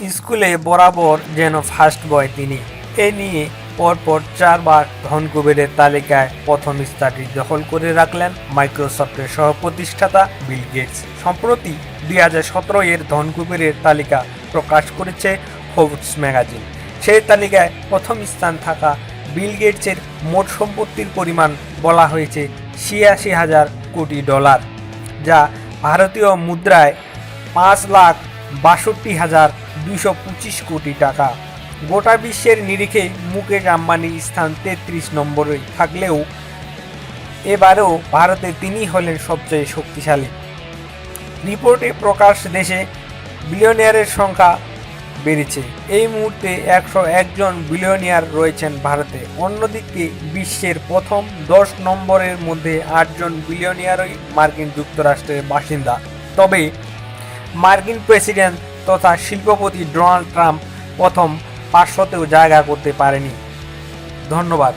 স্কুলে বরাবর যেন ফার্স্ট বয় তিনি। এ নিয়ে পরপর চারবার ধন কুবেরের তালিকায় প্রথম স্থানটি দখল করে রাখলেন মাইক্রোসফটের সহ প্রতিষ্ঠাতা বিল গেটস। সম্প্রতি দুই হাজার সতেরো এর ধন কুবেরের তালিকা প্রকাশ করেছে ফোর্বস ম্যাগাজিন। সেই তালিকায় প্রথম স্থান থাকা বিল গেটসের মোট সম্পত্তির পরিমাণ বলা হয়েছে ছিয়াশি হাজার কোটি ডলার, যা ভারতীয় মুদ্রায় পাঁচ লাখ বাষট্টি হাজার দুইশো পঁচিশ কোটি টাকা। গোটা বিশ্বের নিরিখে মুকেশ আম্বানির স্থান তেত্রিশ নম্বরে থাকলেও এবারেও ভারতে তিনি হলেন সবচেয়ে শক্তিশালী। রিপোর্টে প্রকাশ দেশে বিলিয়নিয়ারের সংখ্যা বেড়েছে। এই মুহূর্তে একশো একজন বিলিয়নিয়ার রয়েছেন ভারতে। অন্যদিকে বিশ্বের প্রথম দশ নম্বরের মধ্যে আটজন বিলিয়নিয়ারই মার্কিন যুক্তরাষ্ট্রের বাসিন্দা। তবে মার্কিন প্রেসিডেন্ট তথা শিল্পপতি ডোনাল্ড ট্রাম্প প্রথম পার্শ্বতেও জায়গা করতে পারেনি। ধন্যবাদ।